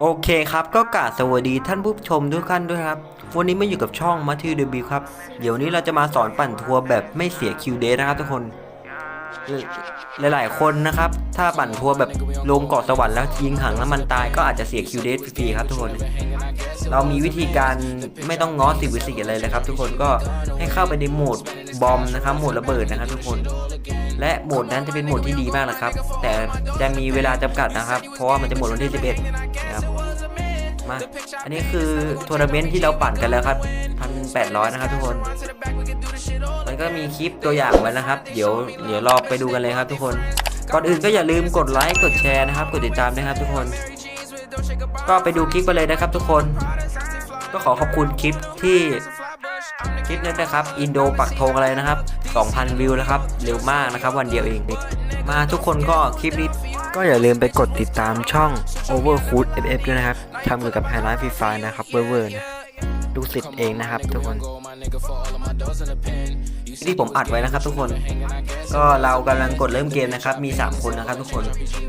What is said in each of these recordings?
โอเคครับก็กราบสวัสดีท่านผู้ชมทุกท่านด้วยครับ วันนี้มาอยู่กับช่องมาทีเดบิวครับ เดี๋ยวนี้เราจะมาสอนปั่นทัวร์แบบไม่เสียคิวเดย์นะครับทุกคน หลายๆ คนนะครับ ถ้าปั่นทัวร์แบบลงเกาะสวรรค์แล้วยิงหางน้ำมันตายก็อาจจะเสียคิวเดย์ฟรีครับทุกคน เรามีวิธีการไม่ต้องง้อสิบวิสิอะไรเลยครับ ทุกคนก็ให้เข้าไปในโหมดบอมนะครับโหมดระเบิดนะครับ ทุกคน และโหมดนั้นจะเป็นโหมดที่ดีมากนะครับ แต่จะมีเวลาจำกัดนะครับ เพราะว่ามันจะหมดวันที่ 11 นะครับ มา อันนี้คือทัวร์นาเมนต์ที่เราปั่นกันแล้วครับ1,800นะครับทุกคน มันก็มีคลิปตัวอย่างไว้นะครับ เดี๋ยวเดี๋ยวรอไปดูกันเลยครับทุกคน ก่อนอื่นก็อย่าลืมกดไลค์กดแชร์นะครับ กดติดตามนะครับทุกคน ก็ไปดูคลิปกันเลยนะครับทุกคน ก็ขอขอบคุณคลิปที่คลิปนั้นนะครับ อินโดปักธงอะไรนะครับ 2,000 วิวแล้วครับ เร็วมากนะครับ วันเดียวเอง มาทุกคนก็คลิปนี้ ก็อย่าลืมไปกดติดตามช่อง Overcooked FF ด้วยนะครับทำเกี่ยวกับไฮไลท์ฟรีไฟนะครับเวอร์ๆนะดูสิทธิ์เองนะครับทุกคน ที่ผมอัดไว้นะครับทุกคน ก็เรากำลังกดเริ่มเกมนะครับ มี 3 คนนะครับ ทุกคน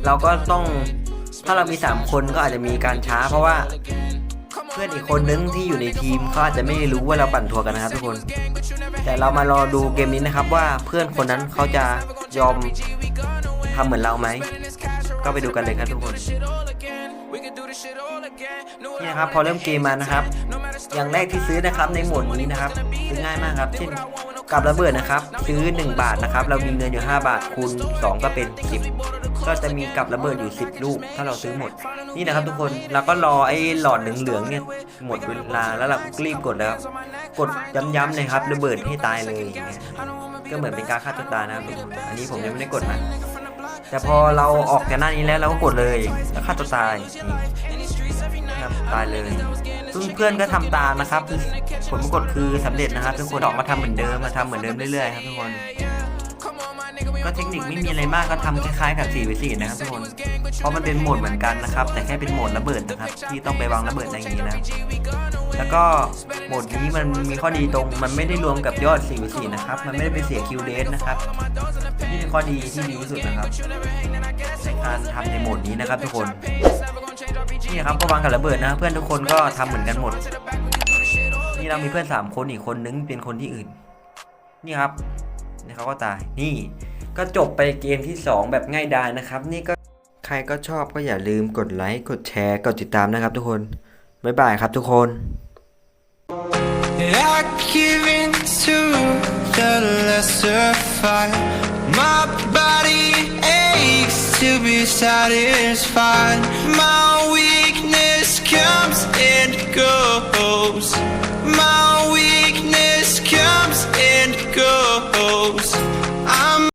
เราก็ต้องถ้าเรามี 3 คนก็อาจจะมีการช้า เพราะว่าเพื่อนอีกคนนึงที่อยู่ในทีมเขาอาจจะไม่รู้ว่าเราปั่นทัวร์กันนะครับทุกคน แต่เรามารอดูเกมนี้นะครับว่าเพื่อนคนนั้นเขาจะยอมทำเหมือนเราไหม ก็ไปดูกันเลยครับทุกคนนี่นะครับพอเริ่มเกมมานะครับ อย่างแรกที่ซื้อนะครับในหมวดนี้นะครับ ซื้อง่ายมากครับ เช่นกับระเบิดนะครับ ซื้อ 1 บาทนะครับ เรามีเงินอยู่ 5 บาทคูณ2 ก็เป็น 10 ก็จะมีกับระเบิดอยู่ 10 ลูก ถ้าเราซื้อหมด นี่นะครับทุกคนเราก็รอไอ้หลอดเหลืองๆเนี่ยหมดเวลาแล้วเราก็รีบกดแล้วครับกดย้ำๆเลยครับ ระเบิดให้ตายเลยอย่างเงี้ยก็เหมือนเป็นการฆ่าตัวตายนะครับทุกคนอันนี้ผมยังไม่ได้กดนะ แต่พอเราออกจากหน้านี้แล้วเราก็กดเลยแล้วฆ่าตัวตายนะครับตายเลยซึ่งเพื่อนก็ทำตามนะครับผลปรากฏคือสำเร็จนะครับทุกคนออกมาทำเหมือนเดิมมาทำเหมือนเดิมเรื่อยๆครับทุกคน ก็เทคนิคไม่มีอะไรมากก็ทำคล้ายๆกับ4 v 4นะครับทุกคน เพราะมันเป็นโหมดเหมือนกันนะครับ แต่แค่เป็นโหมดระเบิดนะครับ ที่ต้องไปวางระเบิดอะไรอย่างนี้นะ แล้วก็โหมดนี้มันมีข้อดีตรง มันไม่ได้รวมกับยอด4 v 4นะครับ มันไม่ได้ไปเสียคิวเดสนะครับนี่เป็นข้อดีที่ดีที่สุดนะครับในการทำในโหมดนี้นะครับ ทุกคนนี่ครับก็วางกับระเบิดนะ เพื่อนทุกคนก็ทำเหมือนกันหมด นี่เรามีเพื่อนสามคนอีกคนนึงเป็นคนที่อื่น นี่ครับนี่เขาก็ตาย นี่ ก็จบไปเกมที่ 2 แบบง่ายดายนะครับ นี่ก็ใครก็ชอบก็อย่าลืมกดไลค์ กดแชร์ กดติดตามนะครับทุกคน บ๊ายบายครับทุกคน to be satisfied My weakness comes and goes My